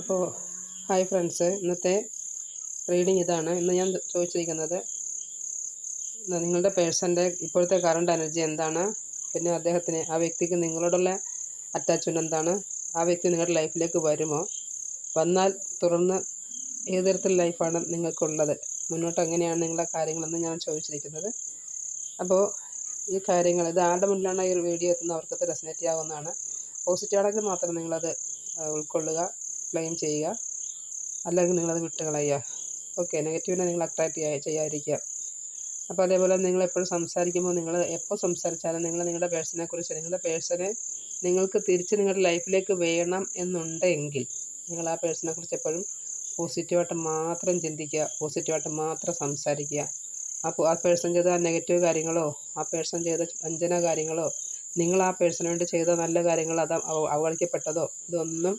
അപ്പോൾ hi friends ഇന്നത്തെ reading ഇതാണ്. ഇന്ന് ഞാൻ ചോദിച്ചിരിക്കുന്നത് നിങ്ങളുടെ പേഴ്സന്റെ ഇപ്പോഴത്തെ കറണ്ട് എനർജി എന്താണ്? പിന്നെ അദ്ദേഹത്തിന് ആ വ്യക്തിക്ക് നിങ്ങളോടുള്ള അറ്റാച്ച്മെന്റ് എന്താണ്? ആ വ്യക്തി നിങ്ങളുടെ ലൈഫിലേക്ക് വരുമോ? വന്നാൽ തുടർന്ന് ഏത് തരത്തിലുള്ള ലൈഫാണ് നിങ്ങൾക്കുള്ളത്? മുന്നോട്ട് എങ്ങനെയാണ് നിങ്ങളുടെ കാര്യങ്ങളെന്ന് ഞാൻ ചോദിച്ചിരിക്കുന്നത്. അപ്പോൾ ഈ കാര്യങ്ങൾ ഇത് ആരുടെ മുന്നിലാണ് ഈ വീഡിയോ എത്തുന്ന അവർക്കത് റെസിനേറ്റ് ആവുന്നതാണ് പോസിറ്റീവ് ആണെങ്കിൽ മാത്രം നിങ്ങളത് ഉൾക്കൊള്ളുക. ക്ലെയിം ചെയ്യുക. അല്ലെങ്കിൽ നിങ്ങളത് വിട്ടുകളയുക ഓക്കെ നെഗറ്റീവിനെ നിങ്ങൾ അട്രാക്റ്റ് ചെയ്യാ ചെയ്യാതിരിക്കുക. അപ്പോൾ അതേപോലെ നിങ്ങൾ എപ്പോഴും സംസാരിക്കുമ്പോൾ നിങ്ങൾ എപ്പോൾ സംസാരിച്ചാലും നിങ്ങൾ നിങ്ങളുടെ പേഴ്സണെ കുറിച്ച് നിങ്ങളുടെ പേഴ്സണെ നിങ്ങൾക്ക് തിരിച്ച് നിങ്ങളുടെ ലൈഫിലേക്ക് വേണം എന്നുണ്ടെങ്കിൽ നിങ്ങൾ ആ പേഴ്സണെ കുറിച്ച് എപ്പോഴും പോസിറ്റീവായിട്ട് മാത്രം ചിന്തിക്കുക പോസിറ്റീവായിട്ട് മാത്രം സംസാരിക്കുക. അപ്പോൾ ആ പേഴ്സൺ ചെയ്ത നെഗറ്റീവ് കാര്യങ്ങളോ ആ പേഴ്സൺ ചെയ്ത വഞ്ചന കാര്യങ്ങളോ നിങ്ങൾ ആ പേഴ്സണിന് വേണ്ടി ചെയ്ത നല്ല കാര്യങ്ങൾ അത് അവഗണിക്കപ്പെട്ടതോ ഇതൊന്നും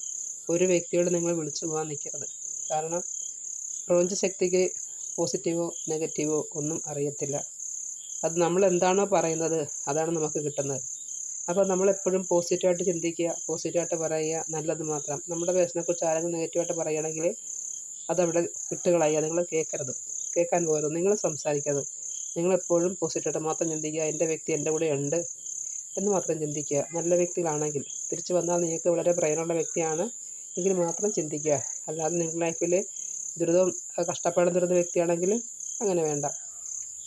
ഒരു വ്യക്തിയോട് നിങ്ങൾ വിളിച്ചു പോകാൻ നിൽക്കരുത്. കാരണം പ്രപഞ്ച ശക്തിക്ക് പോസിറ്റീവോ നെഗറ്റീവോ ഒന്നും അറിയത്തില്ല. അത് നമ്മൾ എന്താണോ പറയുന്നത് അതാണ് നമുക്ക് കിട്ടുന്നത്. അപ്പോൾ നമ്മളെപ്പോഴും പോസിറ്റീവായിട്ട് ചിന്തിക്കുക പോസിറ്റീവായിട്ട് പറയുക നല്ലത് മാത്രം. നമ്മുടെ പേഴ്സിനെക്കുറിച്ച് കുറിച്ച് ആരെങ്കിലും നെഗറ്റീവായിട്ട് പറയുകയാണെങ്കിൽ അതവിടെ വിട്ടുകളയുക നിങ്ങൾ കേൾക്കരുത്. കേൾക്കാൻ പോകരുത്. നിങ്ങൾ സംസാരിക്കരുത്. നിങ്ങളെപ്പോഴും പോസിറ്റീവായിട്ട് മാത്രം ചിന്തിക്കുക. എന്റെ വ്യക്തി എന്റെ കൂടെ ഉണ്ട് എന്ന് മാത്രം ചിന്തിക്കുക. നല്ല വ്യക്തികളാണെങ്കിൽ തിരിച്ചു വന്നാൽ നിങ്ങൾക്ക് വളരെ പ്രയോജനമുള്ള വ്യക്തിയാണ് എങ്കിൽ മാത്രം ചിന്തിക്കുക. അല്ലാതെ നിങ്ങളുടെ ലൈഫിൽ ദുരിതം കഷ്ടപ്പെടുന്ന കഷ്ടപ്പാടും ദുരിത വ്യക്തിയാണെങ്കിൽ അങ്ങനെ വേണ്ട.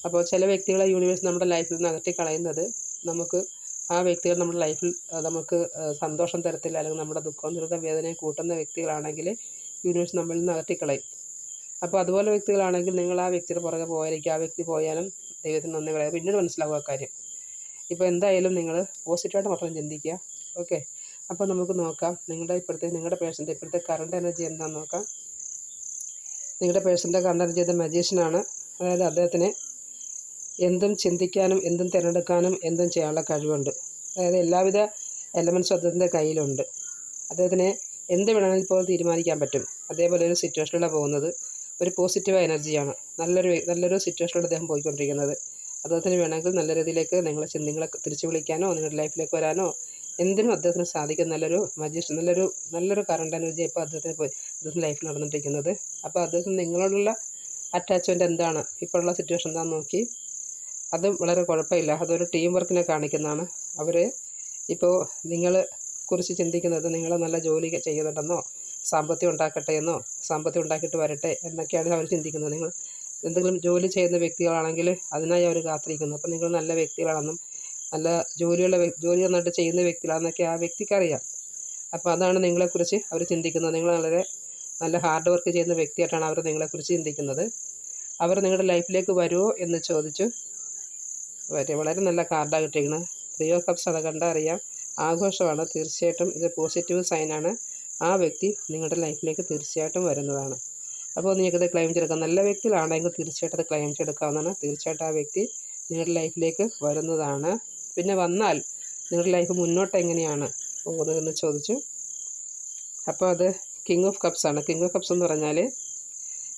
അപ്പോൾ ചില വ്യക്തികളെ യൂണിവേഴ്സ് നമ്മുടെ ലൈഫിൽ നിന്ന് അകറ്റി കളയുന്നത് നമുക്ക് ആ വ്യക്തികൾ നമ്മുടെ ലൈഫിൽ നമുക്ക് സന്തോഷം തരത്തില്ല അല്ലെങ്കിൽ നമ്മുടെ ദുഃഖം ദുരിതം വേദനയും കൂട്ടുന്ന വ്യക്തികളാണെങ്കിൽ യൂണിവേഴ്സ് നമ്മളിൽ നിന്ന് അകറ്റിക്കളയും അപ്പോൾ അതുപോലെ വ്യക്തികളാണെങ്കിൽ നിങ്ങൾ ആ വ്യക്തിയുടെ പുറകെ പോയായിരിക്കും ആ വ്യക്തി പോയാലും ദൈവത്തിന് നന്ദി പറയാം പിന്നീട് മനസ്സിലാവുക കാര്യം. ഇപ്പോൾ എന്തായാലും നിങ്ങൾ പോസിറ്റീവായിട്ട് മാത്രം ചിന്തിക്കുക. ഓക്കെ അപ്പോൾ നമുക്ക് നോക്കാം. നിങ്ങളുടെ ഇപ്പോഴത്തെ നിങ്ങളുടെ പേഴ്സന്റെ ഇപ്പോഴത്തെ കറണ്ട് എനർജി എന്താണെന്ന് നോക്കാം. നിങ്ങളുടെ പേഴ്സന്റെ കറണ്ട് എനർജി അത് മജീഷ്യനാണ് അതായത് അദ്ദേഹത്തിന് എന്തും ചിന്തിക്കാനും എന്തും തിരഞ്ഞെടുക്കാനും എന്തും ചെയ്യാനുള്ള കഴിവുണ്ട്. അതായത് എല്ലാവിധ എലമെൻസും അദ്ദേഹത്തിന്റെ കയ്യിലുണ്ട്. അദ്ദേഹത്തിന് എന്ത് വേണമെങ്കിൽ പോലും തീരുമാനിക്കാൻ പറ്റും. അതേപോലെ ഒരു സിറ്റുവേഷനിലാണ് പോകുന്നത്. ഒരു പോസിറ്റീവ് എനർജിയാണ് നല്ലൊരു നല്ലൊരു സിറ്റുവേഷനിലൂടെ അദ്ദേഹം പോയിക്കൊണ്ടിരിക്കുന്നത്. അദ്ദേഹത്തിന് വേണമെങ്കിൽ നല്ല രീതിയിലേക്ക് നിങ്ങളെ ചിന്തകളെ തിരിച്ചു വിളിക്കാനോ നിങ്ങളുടെ ലൈഫിലേക്ക് വരാനോ എന്തിനും അദ്ദേഹത്തിന് സാധിക്കും. നല്ലൊരു മജീഷ്യൻ നല്ലൊരു നല്ലൊരു കറണ്ട് എനർജി ഇപ്പോൾ അദ്ദേഹത്തിന് പോയി അദ്ദേഹത്തിന്റെ ലൈഫിൽ നടന്നിട്ടിരിക്കുന്നത്. അപ്പോൾ അദ്ദേഹത്തിന് നിങ്ങളോടുള്ള അറ്റാച്ച്മെന്റ് എന്താണ്? ഇപ്പോഴുള്ള സിറ്റുവേഷൻ എന്താണെന്ന് നോക്കി. അത് വളരെ കുഴപ്പമില്ല. അതൊരു ടീം വർക്കിനെ കാണിക്കുന്നതാണ്. അവർ ഇപ്പോൾ നിങ്ങൾ കുറിച്ച് ചിന്തിക്കുന്നത് നിങ്ങൾ നല്ല ജോലി ചെയ്യുന്നുണ്ടെന്നോ സാമ്പത്തികം ഉണ്ടാക്കട്ടെ എന്നോ സാമ്പത്തികം ഉണ്ടാക്കിയിട്ട് വരട്ടെ എന്നൊക്കെയാണ് അവർ ചിന്തിക്കുന്നത്. നിങ്ങൾ എന്തെങ്കിലും ജോലി ചെയ്യുന്ന വ്യക്തികളാണെങ്കിൽ അതിനായി അവർ കാത്തിരിക്കുന്നു. അപ്പോൾ നിങ്ങൾ നല്ല വ്യക്തികളാണെന്നും നല്ല ജോലിയുള്ള ജോലി നന്നായിട്ട് ചെയ്യുന്ന വ്യക്തികളാണെന്നൊക്കെ ആ വ്യക്തിക്ക് അറിയാം അപ്പോൾ അതാണ് നിങ്ങളെക്കുറിച്ച് അവർ ചിന്തിക്കുന്നത്. നിങ്ങൾ വളരെ നല്ല ഹാർഡ് വർക്ക് ചെയ്യുന്ന വ്യക്തിയായിട്ടാണ് അവർ നിങ്ങളെക്കുറിച്ച് ചിന്തിക്കുന്നത്. അവർ നിങ്ങളുടെ ലൈഫിലേക്ക് വരുമോ എന്ന് ചോദിച്ചു. വരെ വളരെ നല്ല കാർഡാണ് കിട്ടിയിരിക്കുന്നത്. ത്രീ ഓഫ് കപ്സ് അത് കണ്ടാൽ അറിയാം. ആഘോഷമാണ്. തീർച്ചയായിട്ടും ഇത് പോസിറ്റീവ് സൈനാണ് ആ വ്യക്തി നിങ്ങളുടെ ലൈഫിലേക്ക് തീർച്ചയായിട്ടും വരുന്നതാണ്. അപ്പോൾ നിങ്ങൾക്കത് ക്ലെയിം ചെയ്തെടുക്കാം. നല്ല വ്യക്തികളാണെങ്കിൽ തീർച്ചയായിട്ടും അത് ക്ലെയിം ചെയ്തെടുക്കാവുന്നതാണ്. തീർച്ചയായിട്ടും ആ വ്യക്തി നിങ്ങളുടെ ലൈഫിലേക്ക് വരുന്നതാണ്. പിന്നെ വന്നാൽ നിങ്ങളുടെ ലൈഫ് മുന്നോട്ട് എങ്ങനെയാണ് പോകുന്നതെന്ന് ചോദിച്ചു. അപ്പോൾ അത് കിങ് ഓഫ് കപ്സ് ആണ്. കിങ് ഓഫ് കപ്സ് എന്ന് പറഞ്ഞാൽ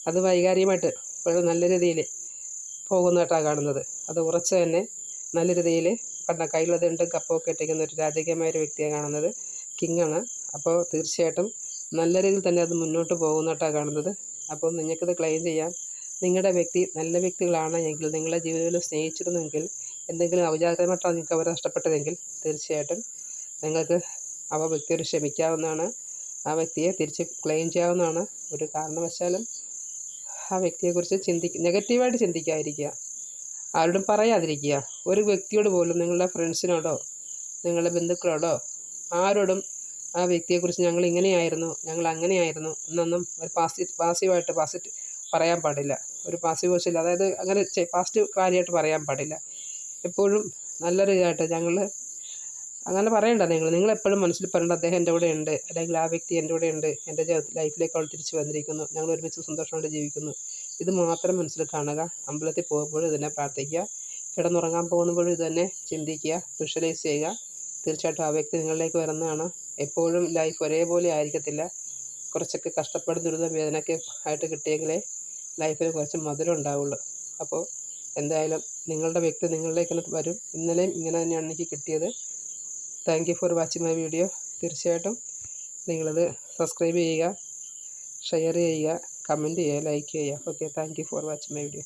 അത് വൈകാരികമായിട്ട് വളരെ നല്ല രീതിയിൽ പോകുന്നതായിട്ടാണ് കാണുന്നത്. അത് ഉറച്ച് തന്നെ നല്ല രീതിയിൽ കണ്ട കയ്യിലത് ഉണ്ട് കപ്പൊക്കെ ഇട്ടിരിക്കുന്ന ഒരു രാജകീയമായ ഒരു വ്യക്തിയാണ് കാണുന്നത് കിങ്ങാണ് അപ്പോൾ തീർച്ചയായിട്ടും നല്ല രീതിയിൽ തന്നെ അത് മുന്നോട്ട് പോകുന്നതായിട്ടാണ് കാണുന്നത്. അപ്പോൾ നിങ്ങൾക്കത് ക്ലെയിം ചെയ്യാം. നിങ്ങളുടെ വ്യക്തി നല്ല വ്യക്തികളാണ് എങ്കിൽ നിങ്ങളെ ജീവിതത്തിൽ സ്നേഹിച്ചിരുന്നെങ്കിൽ എന്തെങ്കിലും ഔചാരികമായിട്ടാണ് നിങ്ങൾക്ക് അവരെ നഷ്ടപ്പെട്ടതെങ്കിൽ തീർച്ചയായിട്ടും നിങ്ങൾക്ക് അവ വ്യക്തിയോട് ക്ഷമിക്കാവുന്നതാണ്. ആ വ്യക്തിയെ തിരിച്ച് ക്ലെയിം ചെയ്യാവുന്നതാണ്. ഒരു കാരണവശാലും ആ വ്യക്തിയെക്കുറിച്ച് ചിന്തിക്ക നെഗറ്റീവായിട്ട് ചിന്തിക്കാതിരിക്കുക. ആരോടും പറയാതിരിക്കുക. ഒരു വ്യക്തിയോട് പോലും നിങ്ങളുടെ ഫ്രണ്ട്സിനോടോ നിങ്ങളുടെ ബന്ധുക്കളോടോ ആരോടും ആ വ്യക്തിയെക്കുറിച്ച് ഞങ്ങൾ ഇങ്ങനെയായിരുന്നു ഞങ്ങൾ അങ്ങനെയായിരുന്നു എന്നൊന്നും ഒരു പാസി പാസീവായിട്ട് പാസിറ്റ് പറയാൻ പാടില്ല. ഒരു പാസീവ് വശമില്ല അതായത് അങ്ങനെ പാസിറ്റീവ് കാര്യമായിട്ട് പറയാൻ പാടില്ല. എപ്പോഴും നല്ലൊരു ഇതായിട്ട് ഞങ്ങൾ അങ്ങനെ പറയണ്ട നിങ്ങൾ. നിങ്ങൾ എപ്പോഴും മനസ്സിൽ പറയേണ്ട അദ്ദേഹം എന്റെ കൂടെ ഉണ്ട്. അല്ലെങ്കിൽ ആ വ്യക്തി എന്റെ കൂടെ ഉണ്ട്. എന്റെ ലൈഫിലേക്ക് അവൾ തിരിച്ചു വന്നിരിക്കുന്നു. ഞങ്ങൾ ഒരുമിച്ച് സന്തോഷമായിട്ട് ജീവിക്കുന്നു. ഇത് മാത്രം മനസ്സിൽ കാണുക. അമ്പലത്തിൽ പോകുമ്പോഴും ഇതിനെ പ്രാർത്ഥിക്കുക. കിടന്നുറങ്ങാൻ പോകുമ്പോഴും ഇത് തന്നെ ചിന്തിക്കുക. വിഷ്വലൈസ് ചെയ്യുക. തീർച്ചയായിട്ടും ആ വ്യക്തി നിങ്ങളിലേക്ക് വരുന്നതാണ്. എപ്പോഴും ലൈഫ് ഒരേപോലെ ആയിരിക്കത്തില്ല. കുറച്ചൊക്കെ കഷ്ടപ്പെടുന്ന ദുരിതം വേദനയൊക്കെ ആയിട്ട് കിട്ടിയെങ്കിലേ ലൈഫിൽ കുറച്ച് മധുരം ഉണ്ടാവുള്ളൂ. അപ്പോൾ എന്തായാലും നിങ്ങളുടെ വ്യക്തി നിങ്ങളിലേക്ക് വരും. ഇന്നലെയും ഇങ്ങനെ തന്നെയാണ് എനിക്ക് കിട്ടിയത്. Thank you for watching my video തീർച്ചയായിട്ടും നിങ്ങളത് സബ്സ്ക്രൈബ് ചെയ്യുക ഷെയർ ചെയ്യുക കമന്റ് ചെയ്യുക ലൈക്ക് ചെയ്യുക. Okay thank you for watching my video